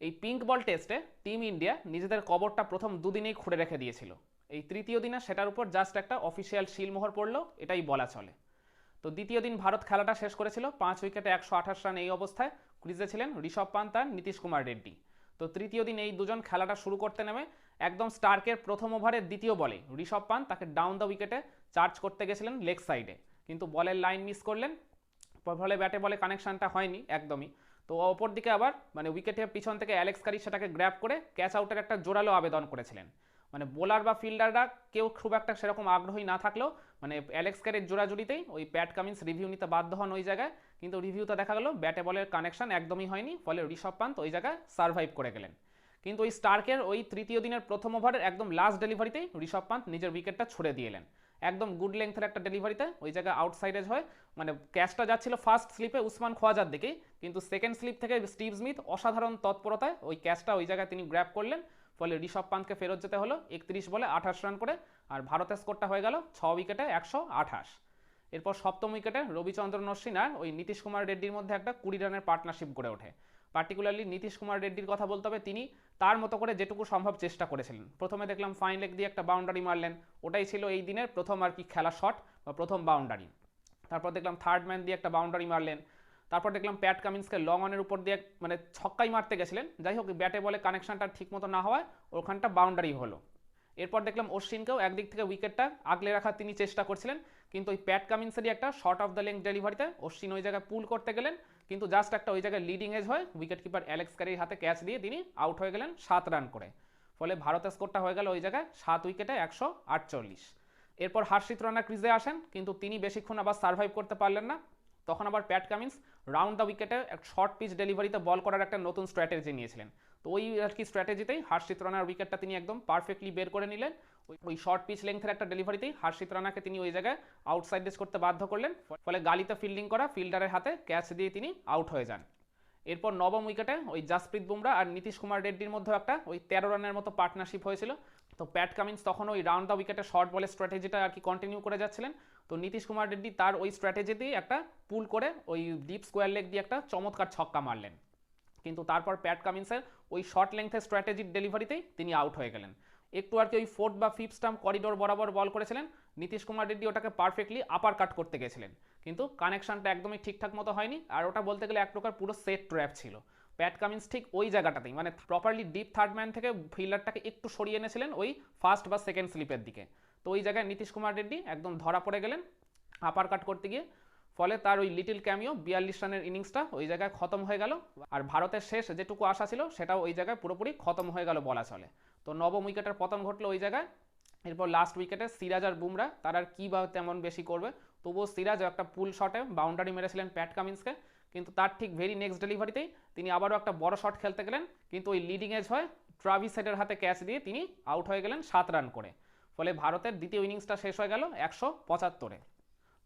এই পিঙ্ক বল টেস্টে team India নিজেদের কবরটা প্রথম দুদিনেই খুঁড়ে রেখে দিয়েছিল। এই তৃতীয় দিনে সেটার উপর জাস্ট একটা অফিসিয়াল শিলমোহর পড়ল, এটাই বলা চলে। তো দ্বিতীয় দিন ভারত খেলাটা শেষ করেছিল, পাঁচ উইকেটে একশো আঠাশ রান এই অবস্থায়। ক্রিজে ছিলেন ঋষভ পান্ত আর নীতিশ কুমার রেড্ডি। তো তৃতীয় দিন এই দুজন খেলাটা শুরু করতে নেমে একদম স্টার্কের প্রথম ওভারের দ্বিতীয় বলে ঋষভ পান্ত তাকে ডাউন দ্য উইকেটে চার্জ করতে গেছিলেন লেগ সাইডে কিন্তু বলের লাইন মিস করলেন ফলে ব্যাটে বলে কানেকশানটা হয়নি একদমই। তো অপর দিকে আবার মানে উইকেটের পিছন থেকে অ্যালেক্স কারি সেটাকে গ্র্যাপ করে ক্যাচ আউটের একটা জোরালো আবেদন করেছিলেন। মানে বোলার বা ফিল্ডাররা কেউ খুব একটা সেরকম আগ্রহী না থাকলেও মানে অ্যালেক্স ক্যারের জোড়াজুড়িতেই ওই প্যাট কামিন্স রিভিউ নিতে বাধ্য হন ওই জায়গায়। কিন্তু রিভিউতে দেখা গেল ব্যাটে বলের কানেকশন একদমই হয়নি, ফলে ঋষভ পান্ত ওই জায়গায় সার্ভাইভ করে গেলেন। কিন্তু ওই স্টার্কের ওই তৃতীয় দিনের প্রথম ওভারের একদম লাস্ট ডেলিভারিতেই ঋষভ পান্ত নিজের উইকেটটা ছুড়ে দিয়ে এলেন। একদম গুড লেন্থের একটা ডেলিভারিতে ওই জায়গায় আউটসাইডেজ হয়। মানে ক্যাচটা যাচ্ছিল ফার্স্ট স্লিপে উসমান খোয়াজার দিকেই, কিন্তু সেকেন্ড স্লিপ থেকে স্টিভ স্মিথ অসাধারণ তৎপরতায় ওই ক্যাচটা ওই জায়গায় তিনি গ্র্যাপ করলেন। ফলে ঋষভ পান্তকে ফেরত যেতে হলো একত্রিশ বলে আঠাশ রান করে, আর ভারতের স্কোরটা হয়ে গেল ছ উইকেটে একশো আঠাশ। এরপর সপ্তম উইকেটে রবিচন্দ্রন অশ্বিন আর ওই নীতিশ কুমার রেড্ডির মধ্যে একটা কুড়ি রানের পার্টনারশিপ গড়ে ওঠে। পার্টিকুলারলি নীতিশ কুমার রেড্ডির কথা বলতে হবে। তিনি তার মতো করে যেটুকু সম্ভব চেষ্টা করেছিলেন। প্রথমে দেখলাম ফাইন লেগ দিয়ে একটা বাউন্ডারি মারলেন। ওটাই ছিল এই দিনের প্রথম আর কি খেলা শট বা প্রথম বাউন্ডারি তারপর দেখলাম থার্ড ম্যান দিয়ে একটা বাউন্ডারি মারলেন। তারপর দেখলাম প্যাট কামিন্সকে লং অনের উপর দিয়ে মানে ছক্কাই মারতে গেছিলেন। যাই হোক ব্যাটে বলে কানেকশনটা ঠিক মতো না হওয়ায় ওখানটা বাউন্ডারি হলো। এরপর দেখলাম অশ্বিনকেও একদিক থেকে উইকেটটা আগলে রাখার তিনি চেষ্টা করছিলেন। কিন্তু ওই প্যাট কামিন্সেরই একটা শর্ট অফ দ্য লেন্থ ডেলিভারিতে অশ্বিন ওই জায়গায় পুল করতে গেলেন। কিন্তু জাস্ট একটা ওই জায়গায় লিডিং এজ হয় উইকেট কিপার অ্যালেক্স ক্যারির হাতে ক্যাচ দিয়ে তিনি আউট হয়ে গেলেন সাত রান করে। ফলে ভারতের স্কোরটা হয়ে গেল ওই জায়গায় সাত উইকেটে একশো আটচল্লিশ। এরপর হার্ষিত রানা ক্রিজে আসেন, কিন্তু তিনি বেশিক্ষণ আবার সার্ভাইভ করতে পারলেন না। তখন আবার প্যাট কামিন্স রাউন্ড দ্য উইকেটে এক শর্ট পিচ ডেলিভারিতে বল করার একটা নতুন স্ট্র্যাটেজি নিয়েছিলেন। তো ওই আর কি স্ট্র্যাটেজিতেই হার্ষিত রানার উইকেটটা তিনি একদম পারফেক্টলি বের করে নিলেন। ওই শর্ট পিচ লেংথের একটা ডেলিভারিতেই হার্ষিত রানাকে তিনি ওই জায়গায় আউটসাইড ডিস করতে বাধ্য করলেন। ফলে গালিতে ফিল্ডিং করা ফিল্ডারের হাতে ক্যাচ দিয়ে তিনি আউট হয়ে যান। এরপর নবম উইকেটে ওই জাসপ্রীত বুমরা আর নীতিশ কুমার রেড্ডির মধ্যে একটা ওই তেরো রানের মতো পার্টনারশিপ হয়েছিল। তো প্যাট কামিন্স তখন ওই রাউন্ড দ্য উইকেটে শর্ট বলের স্ট্র্যাটেজিটা আর কি কন্টিনিউ করে যাচ্ছিলেন। তো নীতিশ কুমার রেড্ডি তার ওই স্ট্র্যাটেজি দিয়ে একটা পুল করে ওই ডিপ স্কোয়ার লেগ দিয়ে একটা চমৎকার ছক্কা মারলেন। কিন্তু তারপর প্যাট কামিন্সের ওই শর্ট লেংথের স্ট্র্যাটেজির ডেলিভারিতেই তিনি আউট হয়ে গেলেন। একটু আর কি ওই ফোর্থ বা ফিফথ স্টাম্প করিডোর বরাবর বল করেছিলেন। নীতিশ কুমার রেড্ডি ওটাকে পারফেক্টলি আপার কাট করতে গেছিলেন। কিন্তু কানেকশনটা একদমই ঠিকঠাক মতো হয়নি। আর ওটা বলতে গেলে এক প্রকার পুরো সেট ট্র্যাপ ছিল। প্যাট কামিন্স ঠিক ওই জায়গাটাতেই মানে প্রপারলি ডিপ থার্ড ম্যান থেকে ফিল্ডারটাকে একটু সরিয়ে এনেছিলেন ওই ফার্স্ট বা সেকেন্ড স্লিপের দিকে। তো ওই জায়গায় নীতিশ কুমার রেড্ডি একদম ধরা পড়ে গেলেন আপার কাট করতে গিয়ে। ফলে তার ওই লিটিল ক্যামিও বিয়াল্লিশ রানের ইনিংসটা ওই জায়গায় খতম হয়ে গেল। আর ভারতের শেষ যেটুকু আশা ছিল সেটাও ওই জায়গায় পুরোপুরি খতম হয়ে গেল বলা চলে। তো নবম উইকেটের পতন ঘটলো ওই জায়গায়। এরপর লাস্ট উইকেটে সিরাজ আর বুমরা, তার আর কী বা তেমন বেশি করবে তবুও সিরাজ একটা পুল শটে বাউন্ডারি মেরেছিলেন প্যাট কামিন্সকে। কিন্তু তার ঠিক ভেরি নেক্সট ডেলিভারিতেই তিনি আবারও একটা বড় শট খেলতে গেলেন। কিন্তু ওই লিডিং এজ হয় ট্রাভিস সেটের হাতে ক্যাচ দিয়ে তিনি আউট হয়ে গেলেন সাত রান করে। ফলে ভারতের দ্বিতীয় ইনিংসটা শেষ হয়ে গেল একশো পঁচাত্তরে।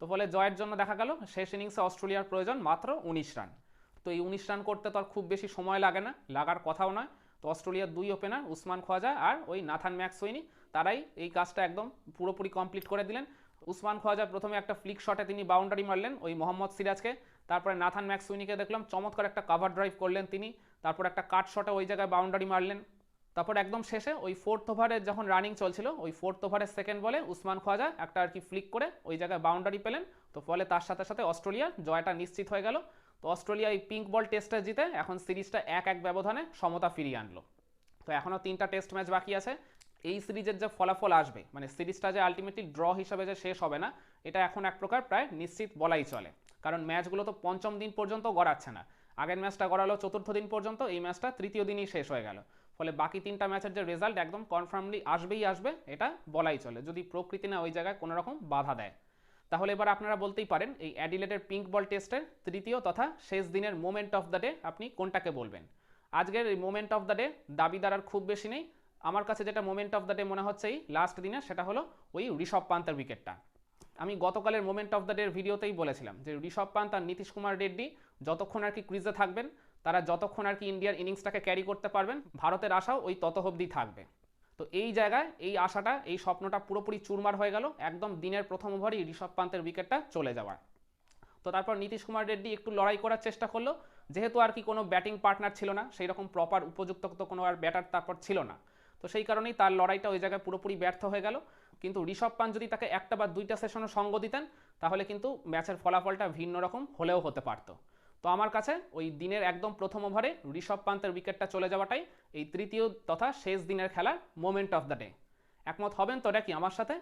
তো ফলে জয়ের জন্য দেখা গেল শেষ ইনিংসে অস্ট্রেলিয়ার প্রয়োজন মাত্র উনিশ রান তো এই উনিশ রান করতে তো আর খুব বেশি সময় লাগে না, লাগার কথাও নয়। তো অস্ট্রেলিয়ার দুই ওপেনার উসমান খোয়াজা আর ওই নাথান ম্যাক্স ম্যাক্সওয়িনি, তারাই এই কাজটা একদম পুরোপুরি কমপ্লিট করে দিলেন। উসমান খোয়াজা প্রথমে একটা ফ্লিক শটে তিনি বাউন্ডারি মারলেন, ওই মোহাম্মদ সিরাজকে। তারপরে নাথান ম্যাক্সুইনিকে দেখলাম, চমৎকার একটা কাভার ড্রাইভ করলেন তিনি। তারপর একটা কাট শটে ওই জায়গায় বাউন্ডারি মারলেন। তারপর একদম শেষে ওই ফোর্থ ওভারে যখন রানিং চলছিল, ওই ফোর্থ ওভারের সেকেন্ড বলে উসমান খোয়াজা একটা আর কি ফ্লিক করে ওই জায়গায় বাউন্ডারি পেলেন। তো ফলে তার সাথে সাথে অস্ট্রেলিয়ার জয়টা নিশ্চিত হয়ে গেল। তো অস্ট্রেলিয়া এই পিঙ্ক বল টেস্টে জিতে এখন সিরিজটা এক এক ব্যবধানে সমতা ফিরিয়ে আনলো। তো এখনও তিনটা টেস্ট ম্যাচ বাকি আছে। এই সিরিজের যে ফলাফল আসবে মানে সিরিজটা যে আলটিমেটলি ড্র হিসাবে যে শেষ হবে না, এটা এখন এক প্রকার প্রায় নিশ্চিত বলাই চলে। কারণ ম্যাচগুলো তো পঞ্চম দিন পর্যন্ত গড়াচ্ছে না। আগের ম্যাচটা গড়ালো চতুর্থ দিন পর্যন্ত, এই ম্যাচটা তৃতীয় দিনই শেষ হয়ে গেল। ফলে বাকি তিনটা ম্যাচের যে রেজাল্ট একদম কনফার্মলি আসবেই আসবে, এটা বলাই চলে। যদি প্রকৃতি না ওই জায়গায় কোনো রকম বাধা দেয়। তাহলে এবার আপনারা বলতেই পারেন, এই অ্যাডিলেটের পিঙ্ক বল টেস্টের তৃতীয় তথা শেষ দিনের মোমেন্ট অফ দ্য ডে আপনি কোনটাকে বলবেন? আজকের এই মোমেন্ট অফ দ্য ডে দাবিদার আর খুব বেশি নেই। আমার কাছে যেটা মোমেন্ট অফ দ্য ডে মনে হচ্ছে এই লাস্ট দিনে সেটা হলো ওই ঋষভ পান্তের উইকেটটা আমি গতকালের মোমেন্ট অফ দ্য ডের ভিডিওতেই বলেছিলাম যে ঋষভ পান্ত আর নীতিশ কুমার রেড্ডি যতক্ষণ আর কি ক্রিজে থাকবেন, তারা যতক্ষণ আর কি ইন্ডিয়ার ইনিংসটাকে ক্যারি করতে পারবেন, ভারতের আশাও ওই তত অবধি থাকবে। তো এই জায়গায় এই আশাটা, এই স্বপ্নটা পুরোপুরি চুরমার হয়ে গেল, একদম দিনের প্রথম ওভারই ঋষভ পান্তের উইকেটটা চলে যাওয়ার। তো তারপর নীতিশ কুমার রেড্ডি একটু লড়াই করার চেষ্টা করল, যেহেতু আর কি কোনো ব্যাটিং পার্টনার ছিল না সেই রকম প্রপার উপযুক্ত তো কোনো আর ব্যাটার তারপর ছিল না। তো সেই কারণেই তার লড়াইটা ওই জায়গায় পুরোপুরি ব্যর্থ হয়ে গেল। কিন্তু ঋষভ পান্ত যদি তাকে একটা বা দুইটা সেশনও সঙ্গ দিতেন, তাহলে কিন্তু ম্যাচের ফলাফলটা ভিন্ন রকম হলেও হতে পারত। তো আমার কাছে ওই দিনের একদম প্রথম ওভারে ঋষভ পান্তের উইকেটটা চলে যাওয়াটাই এই তৃতীয় তথা শেষ দিনের খেলার মোমেন্ট অফ দ্য ডে একমত হবেন তো কি আমার সাথে?